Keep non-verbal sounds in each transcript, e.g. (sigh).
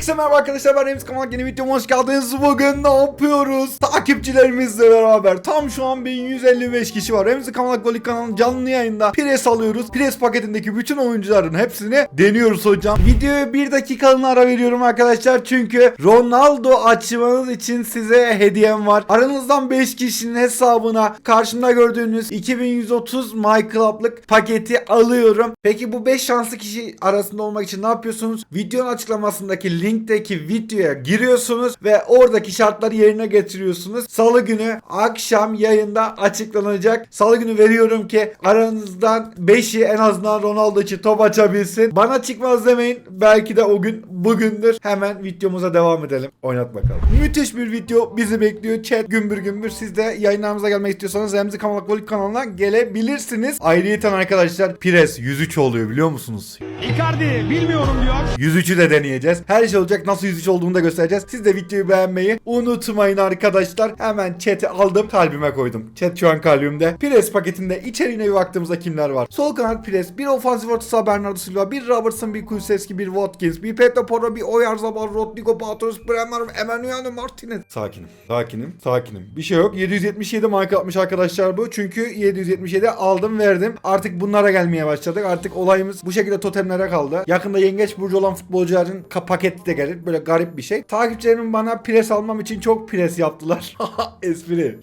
Herkese merhaba arkadaşlar ben Remzi Kamal yeni videoma hoş geldiniz. Bugün ne yapıyoruz? Takipçilerimizle beraber tam şu an 1155 kişi var. Remzi Kamal Golik kanalının canlı yayında pres alıyoruz. Pres paketindeki bütün oyuncuların hepsini deniyoruz hocam. Videoya bir dakikalığına ara veriyorum arkadaşlar. Çünkü Ronaldo açmanız için size hediyem var. Aranızdan 5 kişinin hesabına karşımda gördüğünüz 2130 My Club'lık paketi alıyorum. Peki bu 5 şanslı kişi arasında olmak için ne yapıyorsunuz? Videonun açıklamasındaki linkteki videoya giriyorsunuz ve oradaki şartları yerine getiriyorsunuz. Salı günü akşam yayında açıklanacak. Salı günü veriyorum ki aranızdan 5'i en azından Ronaldo için top açabilsin. Bana çıkmaz demeyin. Belki de o gün bugündür. Hemen videomuza devam edelim. Oynat bakalım. Müthiş bir video bizi bekliyor. Chat gümbür gümbür. Siz de yayınlarımıza gelmek istiyorsanız Remzi Kamalak Volik kanalına gelebilirsiniz. Ayrıyeten arkadaşlar Pires 103 oluyor biliyor musunuz? Icardi bilmiyorum diyor. 103'ü de deneyeceğiz. Her şey olacak. Nasıl 103 olduğunu da göstereceğiz. Siz de videoyu beğenmeyi unutmayın arkadaşlar. Hemen chat'i aldım. Kalbime koydum. Chat şu an kalbimde. Pires paketinde içeriğine bir baktığımızda kimler var? Sol kanat Pires. Bir ofansif orta saha Bernardo Silva. Bir Robertson, bir Kulusevski, bir Watkins. Bir Pedro Porro, bir Oyarzabal, Rodrigo Patos, Bremer, Emmanuel Martinez. Sakinim. Sakinim. Sakinim. Bir şey yok. 777 marka atmış arkadaşlar bu. Çünkü 777 aldım verdim. Artık bunlara gelmeye başladık. Artık olayımız bu şekilde totemlere kaldı. Yakında yengeç burcu olan futbolcuların paketi de gelir. Böyle garip bir şey. Takipçilerim bana pres almam için çok pres yaptılar. (laughs) Espri.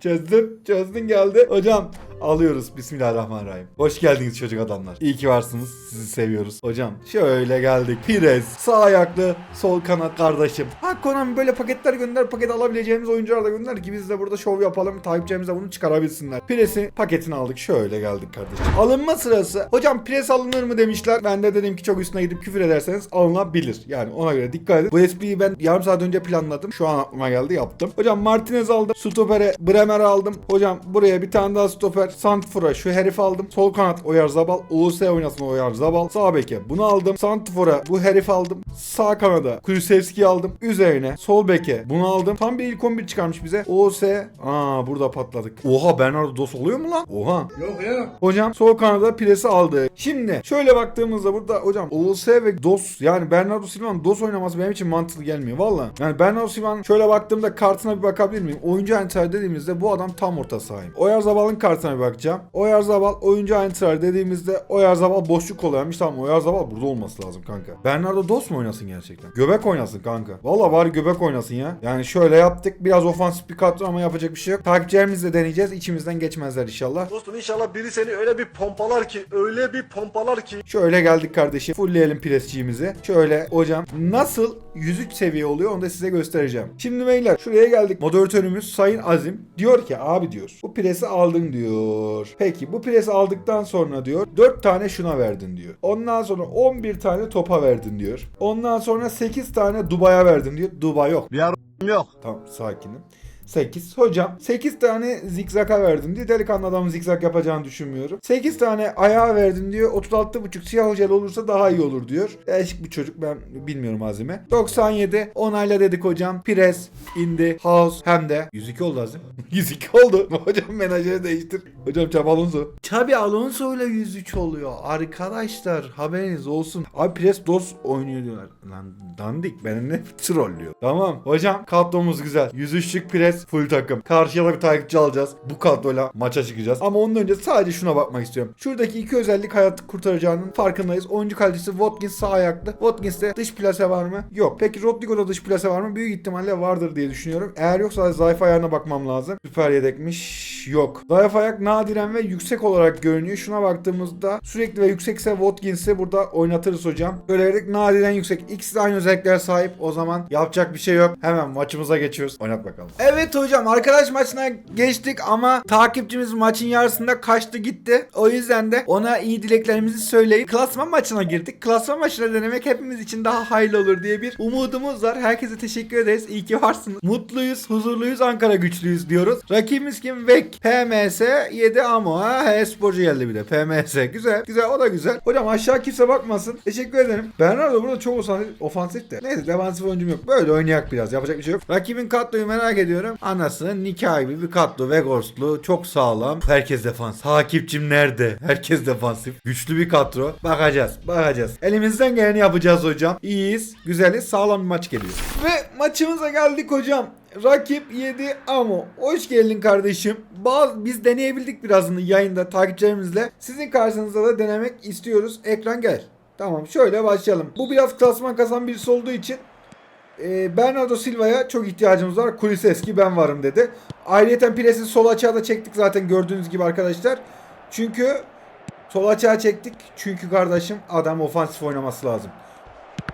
Çözdün, çözdün geldi. Hocam alıyoruz. Bismillahirrahmanirrahim. Hoş geldiniz çocuk adamlar. İyi ki varsınız. Sizi seviyoruz. Hocam şöyle geldik. Pires, sağ ayaklı, sol kanat kardeşim. Ha Konami böyle paketler gönder, paket alabileceğimiz oyuncular da gönder ki biz de burada şov yapalım. Takipçilerimiz de bunu çıkarabilsinler. Pires'in paketini aldık. Şöyle geldik kardeşim. Alınma sırası. Hocam pres alınır mı demişler. Ben de dedim ki çok üstüne gidip küfür ederseniz alınabilir. Yani ona göre dikkat edin. Bu espriyi ben yarım saat önce planladım. Şu an aklıma geldi yaptım. Hocam Martinez aldım. Stopere Bremer aldım. Hocam buraya bir tane daha stoper Santfor'a şu herif aldım. Sol kanat Oyarzabal. US oynasın Oyarzabal. Sağ beke bunu aldım. Santfor'a bu herif aldım. Sağ kanada Kulusevski'yi aldım. Üzerine sol beke bunu aldım. Tam bir ilk 11 çıkarmış bize. OS. Aa burada patladık. Oha Bernardo Dos oluyor mu lan? Oha. Yok ya. Hocam sol kanada Pires'i aldı. Şimdi şöyle baktığımızda burada hocam OS ve DOS yani Bernardo Silva'nın DOS oynaması benim için mantıklı gelmiyor. Valla. Yani Bernardo Silva'nın şöyle baktığımda kartına bir bakabilir miyim? Oyuncu enter dediğimizde bu adam tam orta sahip. Oyarzabal'ın kartına bir bakacağım. Oyarzabal oyuncu enter dediğimizde Oyarzabal boşluk oluyormuş. Tamam Oyarzabal burada olması lazım kanka. Bernardo DOS mu oynasın gerçekten? Göbek oynasın kanka. Valla var göbek oynasın ya. Yani şöyle yaptık. Biraz ofansif bir kadro ama yapacak bir şey yok. Takipçilerimizle deneyeceğiz. İçimizden geçmezler inşallah. Dostum inşallah biri seni öyle bir pompalar ki, öyle bir pompalar ki. Şöyle geldik kardeşim. Fullleyelim presçiğimizi. Şöyle hocam nasıl 103 seviye oluyor onu da size göstereceğim. Şimdi beyler şuraya geldik. Moderatörümüz Sayın Azim diyor ki abi diyor bu presi aldın diyor. Peki bu presi aldıktan sonra diyor 4 tane şuna verdin diyor. Ondan sonra 11 tane topa verdin diyor. Ondan sonra 8 tane Dubai'ye verdin diyor. Dubai yok. Yok. Tamam sakinim. 8. Hocam 8 tane zikzaka verdin diyor. Delikanlı adamın zikzak yapacağını düşünmüyorum. 8 tane ayağa verdin diyor. 36,5 siyah jel olursa daha iyi olur diyor. Değişik bir çocuk ben bilmiyorum malzeme. 97 onayla dedik hocam. Pires indi. House hem de 102 oldu Azim. (laughs) 102 oldu. (laughs) Hocam menajeri değiştir. Hocam Çabi Alonso. Çabi Alonso ile 103 oluyor. Arkadaşlar haberiniz olsun. Abi Pires DOS oynuyor diyorlar. Lan dandik benimle (laughs) trollüyor. Tamam. Hocam kadromuz güzel. 103'lük Pires full takım. Karşıya da bir takipçi alacağız. Bu kadroyla maça çıkacağız. Ama ondan önce sadece şuna bakmak istiyorum. Şuradaki iki özellik hayatı kurtaracağının farkındayız. Oyuncu kalitesi Watkins sağ ayaklı. Watkins'te dış plase var mı? Yok. Peki Rodrigo'da dış plase var mı? Büyük ihtimalle vardır diye düşünüyorum. Eğer yoksa zayıf ayağına bakmam lazım. Süper yedekmiş. Yok. Zayıf ayak nadiren ve yüksek olarak görünüyor. Şuna baktığımızda sürekli ve yüksekse Watkins'i burada oynatırız hocam. Böyle nadiren yüksek. İkisi de aynı özelliklere sahip. O zaman yapacak bir şey yok. Hemen maçımıza geçiyoruz. Oynat bakalım. Evet hocam arkadaş maçına geçtik ama takipçimiz maçın yarısında kaçtı gitti. O yüzden de ona iyi dileklerimizi söyleyip klasman maçına girdik. Klasman maçına denemek hepimiz için daha hayırlı olur diye bir umudumuz var. Herkese teşekkür ederiz. İyi ki varsınız. Mutluyuz, huzurluyuz, Ankara güçlüyüz diyoruz. Rakibimiz kim? Vek geldik. PMS 7 Amo ha. He sporcu geldi bir de. PMS güzel. Güzel o da güzel. Hocam aşağı kimse bakmasın. Teşekkür ederim. Bernardo burada çok ofansif, de. Neyse defansif oyuncum yok. Böyle oynayak biraz. Yapacak bir şey yok. Rakibin kadroyu merak ediyorum. Anasının nikah gibi bir kadro. Vegorslu. Çok sağlam. Herkes defans. Takipçim nerede? Herkes defansif. Güçlü bir kadro. Bakacağız. Bakacağız. Elimizden geleni yapacağız hocam. İyiyiz. Güzeliz. Sağlam bir maç geliyor. Ve maçımıza geldik hocam. Rakip 7 Amo. Hoş geldin kardeşim. Bazı, biz deneyebildik birazını yayında takipçilerimizle. Sizin karşınızda da denemek istiyoruz. Ekran gel. Tamam şöyle başlayalım. Bu biraz klasman kazan birisi olduğu için e, Bernardo Silva'ya çok ihtiyacımız var. Kuliseski ben varım dedi. Ayrıca Pires'i sol açığa da çektik zaten gördüğünüz gibi arkadaşlar. Çünkü sol açığa çektik. Çünkü kardeşim adam ofansif oynaması lazım.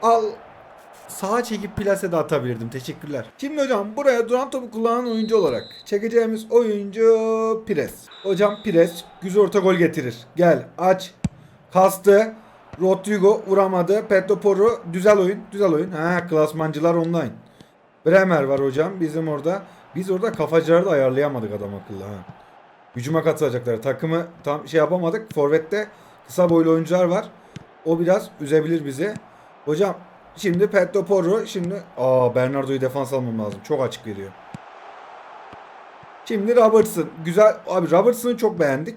Al sağa çekip plase de atabilirdim. Teşekkürler. Şimdi hocam buraya duran topu kullanan oyuncu olarak çekeceğimiz oyuncu Pires. Hocam Pires güzel orta gol getirir. Gel aç. Kastı. Rodrigo vuramadı. Petro Porro güzel oyun. Güzel oyun. Ha klasmancılar online. Bremer var hocam bizim orada. Biz orada kafacıları da ayarlayamadık adam akıllı ha. Hücuma katılacaklar. Takımı tam şey yapamadık. Forvet'te kısa boylu oyuncular var. O biraz üzebilir bizi. Hocam şimdi Petro Porro şimdi aa Bernardo'yu defans almam lazım. Çok açık veriyor. Şimdi Robertson. Güzel. Abi Robertson'ı çok beğendik.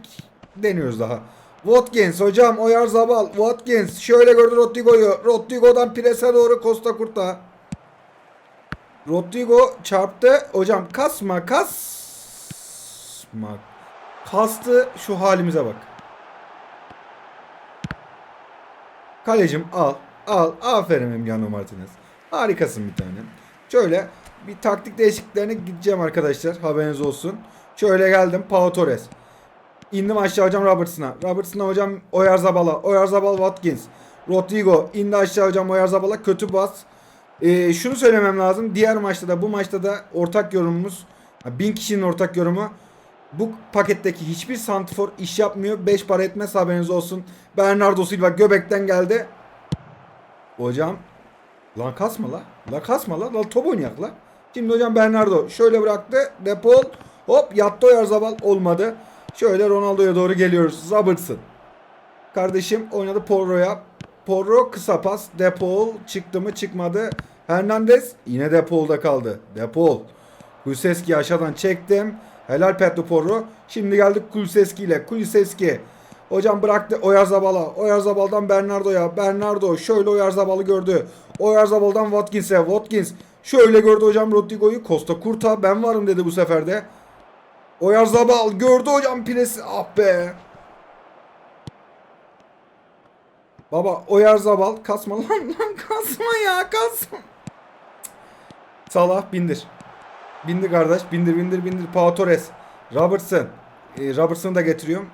Deniyoruz daha. Watkins hocam Oyarzabal. Watkins şöyle gördü Rodrigo'yu. Rodrigo'dan Pres'e doğru Costa Kurta. Rodrigo çarptı. Hocam kasma kasma. Kastı şu halimize bak. Kalecim al. Al. Aferin Emiliano Martinez. Harikasın bir tane. Şöyle bir taktik değişikliklerine gideceğim arkadaşlar. Haberiniz olsun. Şöyle geldim. Pau Torres. İndim aşağı hocam Robertson'a. Robertson'a hocam Oyarzabala. Oyarzabal Watkins. Rodrigo. indi aşağı hocam Oyarzabala. Kötü bas. Ee, şunu söylemem lazım. Diğer maçta da bu maçta da ortak yorumumuz. Bin kişinin ortak yorumu. Bu paketteki hiçbir santifor iş yapmıyor. 5 para etmez haberiniz olsun. Bernardo Silva göbekten geldi. Hocam Lan kasma la. La kasma la. Lan top oynayak la. Şimdi hocam Bernardo şöyle bıraktı. Depol. Hop yattı Oyarzabal. Olmadı. Şöyle Ronaldo'ya doğru geliyoruz. Robertson. Kardeşim oynadı Porro'ya. Porro kısa pas. Depol çıktı mı çıkmadı. Hernandez yine Depol'da kaldı. Depol. Kuliseski aşağıdan çektim. Helal Petro Porro. Şimdi geldik Kuliseski ile. Kuliseski. Hocam bıraktı Oyarzabal'a. Oyarzabal'dan Bernardo'ya. Bernardo şöyle Oyarzabal'ı gördü. Oyarzabal'dan Watkins'e. Watkins şöyle gördü hocam Rodrigo'yu. Costa Kurta ben varım dedi bu sefer de. Oyarzabal gördü hocam Pires'i. Ah be. Baba Oyarzabal kasma lan lan kasma ya kasma. Salah bindir. Bindir kardeş bindir bindir bindir. Pau Torres. Robertson. Ee, Robertson'ı da getiriyorum.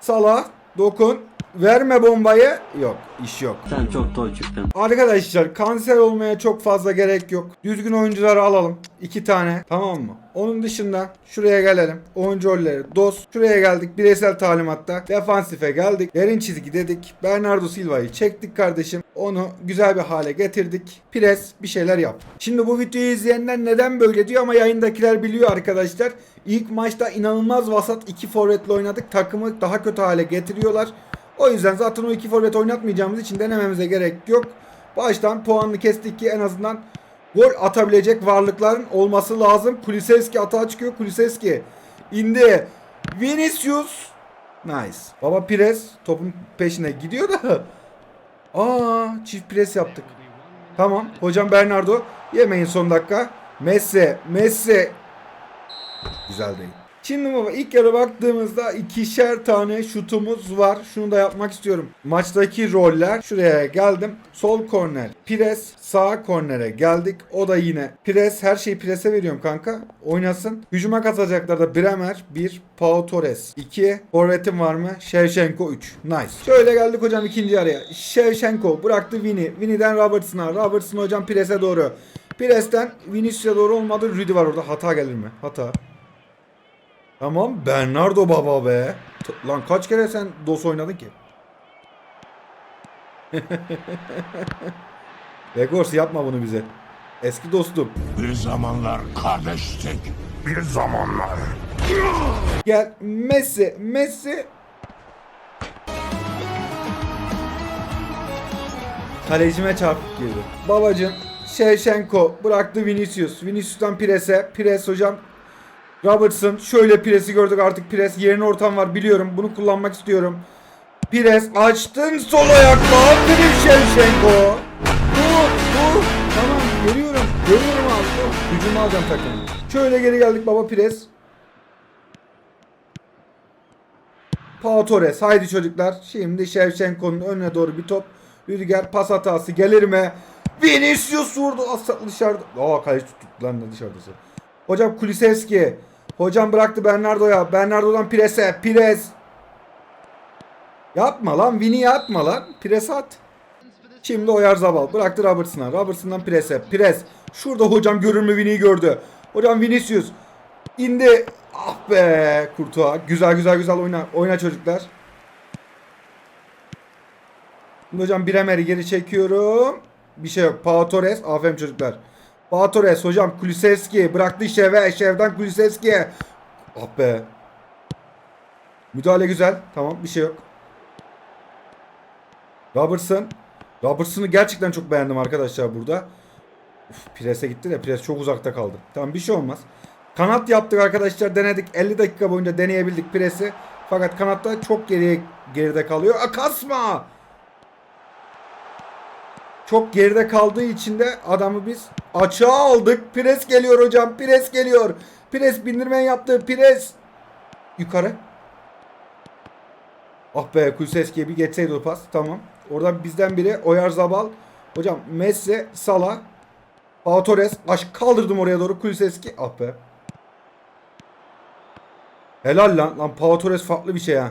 Salah dokun. Verme bombayı. Yok iş yok. Sen çok toy çıktın. Arkadaşlar kanser olmaya çok fazla gerek yok. Düzgün oyuncuları alalım. iki tane tamam mı? Onun dışında şuraya gelelim. Oyuncu rolleri DOS. Şuraya geldik bireysel talimatta. Defansife geldik. Derin çizgi dedik. Bernardo Silva'yı çektik kardeşim. Onu güzel bir hale getirdik. Pres bir şeyler yap. Şimdi bu videoyu izleyenler neden böyle diyor ama yayındakiler biliyor arkadaşlar. İlk maçta inanılmaz vasat iki forvetle oynadık. Takımı daha kötü hale getiriyorlar. O yüzden zaten o iki forvet oynatmayacağımız için denememize gerek yok. Baştan puanını kestik ki en azından gol atabilecek varlıkların olması lazım. Kulisevski atağa çıkıyor. Kulisevski indi. Vinicius. Nice. Baba Pires topun peşine gidiyor da. (laughs) Aa çift pres yaptık. Tamam. Hocam Bernardo yemeyin son dakika. Messi. Messi. Güzel değil. Şimdi baba ilk yarı baktığımızda ikişer tane şutumuz var. Şunu da yapmak istiyorum. Maçtaki roller şuraya geldim. Sol korner pres, sağ kornere geldik. O da yine pres. Her şeyi prese veriyorum kanka. Oynasın. Hücuma katacaklar da Bremer 1, Pau Torres 2. Forvetim var mı? Shevchenko 3. Nice. Şöyle geldik hocam ikinci yarıya. Shevchenko bıraktı Vini. Vini'den Robertson'a. Robertson hocam prese doğru. Pres'ten Vinicius'a doğru olmadı. Rüdi var orada. Hata gelir mi? Hata. Tamam Bernardo baba be. T- Lan kaç kere sen DOS oynadın ki? (laughs) Vegors yapma bunu bize. Eski dostum. Bir zamanlar kardeştik. Bir zamanlar. Gel Messi, Messi. Kalecime çarpıp girdi. Babacım Şevşenko bıraktı Vinicius. Vinicius'tan Pires'e. Pires hocam. Robertson şöyle Pires'i gördük artık Pires yerine ortam var biliyorum. Bunu kullanmak istiyorum. Pires açtın sol ayakla. Aferin Şevşenko. Bu, bu. Tamam görüyorum. Görüyorum abi. Hücuma alacağım takımı. Şöyle geri geldik baba Pires. Pau Torres. Haydi çocuklar. Şimdi Şevçenko'nun önüne doğru bir top. Rüdiger pas hatası gelir mi? Vinicius vurdu. Asla dışarıda. Aa kaleci tuttu lan dışarıdası. Hocam Kulisevski. Hocam bıraktı Bernardo'ya. Bernardo'dan Pires'e. Pires. Yapma lan. Vini yapma lan. Pires at. Şimdi Oyarzabal. Bıraktı Robertson'a. Robertson'dan Pires'e. Pires. Şurada hocam görür mü Vini'yi gördü. Hocam Vinicius. İndi. Ah be Kurtuğa. Güzel güzel güzel oyna. Oyna çocuklar. Şimdi hocam Bremer'i geri çekiyorum. Bir şey yok. Pau Torres. Aferin çocuklar. Pau Torres hocam Kulusevski. Bıraktı Şev'e. Şev'den Kulusevski'ye. Ah be. Müdahale güzel. Tamam bir şey yok. Robertson. Robertson'ı gerçekten çok beğendim arkadaşlar burada. Uf, Pres'e gitti de Pres çok uzakta kaldı. Tamam bir şey olmaz. Kanat yaptık arkadaşlar denedik. 50 dakika boyunca deneyebildik Pres'i. Fakat kanatta çok geriye geride kalıyor. A, kasma! Çok geride kaldığı için de adamı biz açığa aldık. Pres geliyor hocam. Pres geliyor. Pres bindirmen yaptı. Pres. Yukarı. Ah be Kuliseski'ye bir geçseydi o pas. Tamam. Oradan bizden biri Oyarzabal. Hocam Messi, Salah, Pau Torres. Aş kaldırdım oraya doğru Kuliseski. Ah be. Helal lan. Lan Pau Torres farklı bir şey ha.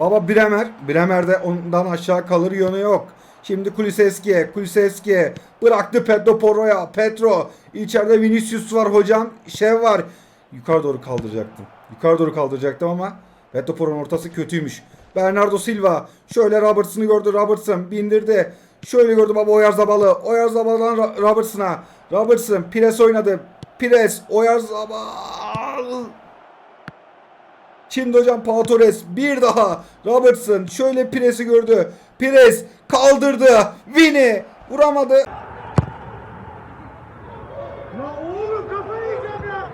Baba Bremer. Bremer'de ondan aşağı kalır yönü yok. Şimdi Kuliseski'ye. Kuliseski'ye. Bıraktı Pedro Porro'ya. Petro. İçeride Vinicius var hocam. Şev var. Yukarı doğru kaldıracaktım. Yukarı doğru kaldıracaktım ama Pedro Porro'nun ortası kötüymüş. Bernardo Silva. Şöyle Robertson'ı gördü. Robertson bindirdi. Şöyle gördü baba Oyarzabal'ı. Oyarzabal'dan Ro- Robertson'a. Robertson. Pires oynadı. Pires. Oyarzabal. Şimdi hocam Pau Torres bir daha Robertson şöyle Pires'i gördü. Pires kaldırdı. Vini vuramadı. Ya oğlum kafayı yiyeceğim ya.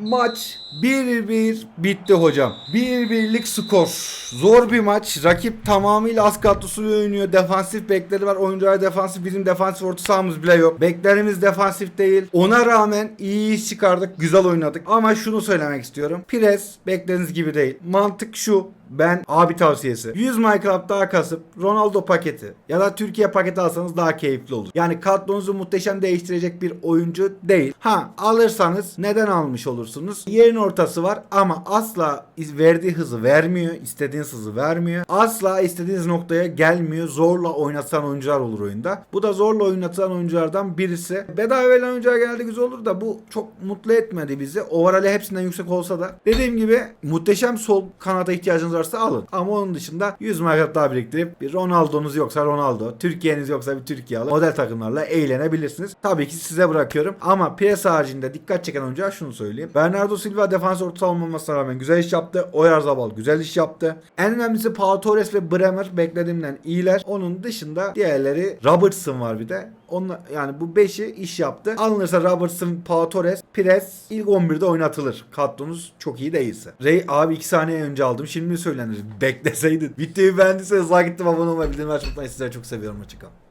Maç 1-1 bitti hocam. 1-1'lik skor. Zor bir maç. Rakip tamamıyla az kadrosuyla oynuyor. Defansif bekleri var. Oyuncular defansif. Bizim defansif orta sahamız bile yok. Beklerimiz defansif değil. Ona rağmen iyi iş çıkardık. Güzel oynadık. Ama şunu söylemek istiyorum. Pires bekleriniz gibi değil. Mantık şu. Ben abi tavsiyesi. 100 Minecraft daha kasıp Ronaldo paketi ya da Türkiye paketi alsanız daha keyifli olur. Yani kadronuzu muhteşem değiştirecek bir oyuncu değil. Ha alırsanız neden almış olursunuz? Yerin ortası var ama asla verdiği hızı vermiyor. istediğiniz hızı vermiyor. Asla istediğiniz noktaya gelmiyor. Zorla oynatan oyuncular olur oyunda. Bu da zorla oynatılan oyunculardan birisi. Bedava verilen oyuncular genelde güzel olur da bu çok mutlu etmedi bizi. Overall'i hepsinden yüksek olsa da. Dediğim gibi muhteşem sol kanada ihtiyacınız varsa alın. Ama onun dışında 100 markat daha biriktirip bir Ronaldo'nuz yoksa Ronaldo, Türkiye'niz yoksa bir Türkiye alın. Model takımlarla eğlenebilirsiniz. Tabii ki size bırakıyorum. Ama piyasa haricinde dikkat çeken oyuncuya şunu söyleyeyim. Bernardo Silva defans orta olmamasına rağmen güzel iş yaptı. Oyarzabal güzel iş yaptı. En önemlisi Pau Torres ve Bremer beklediğimden iyiler. Onun dışında diğerleri Robertson var bir de. Onunla, yani bu 5'i iş yaptı. Alınırsa Robertson, Pau Torres, Pires ilk 11'de oynatılır. Kadronuz çok iyi değilse. Ray abi 2 saniye önce aldım. Şimdi söylenir? Bekleseydin. Videoyu beğendiyseniz like gittim abone olmayı bildirim açmayı unutmayın. Çok seviyorum. Hoşçakalın.